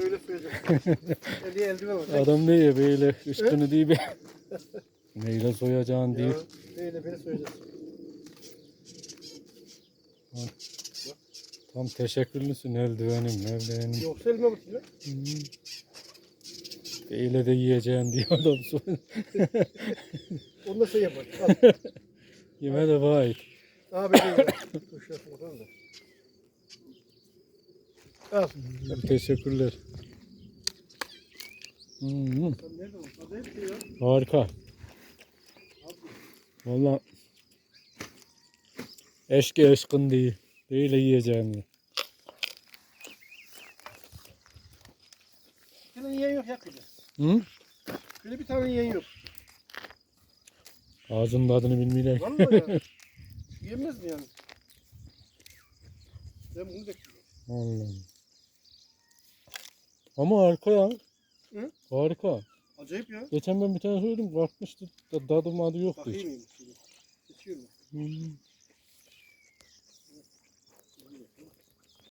Böyle söyleyeceğim. Eliye eldiven var. Adam diyor böyle üstünü değil be. Neyle Ya, diyor. böyle böyle söyleyeceğiz. Tam teşekkürlüsün eldivenim eldivenim. Yoksa elime bakayım. Hmm. Böyle de yiyeceğim diyor adam sonra. Onu da şey yapar. Yeme de vay. Abi Dur şurası bakalım da. Al. Teşekkürler. Hmm, harika. Valla eşki eşkın değil. Böyle yiyeceğim. ya. Bir tane yiyen yok ya kıyla. Hı? Şöyle bir tane yiyen yok. Ağzının tadını bilmiyorum. Vallahi ya. Yemez mi yani? Ben bunu bekliyorum. Allah. Ama harika ya. Hı? Harika. Acayip ya. Geçen ben bir tane söyledim kalkmıştı. Da- Tadı madı yoktu hiç. Bakayım mıyım? Geçiyorum. Hmm.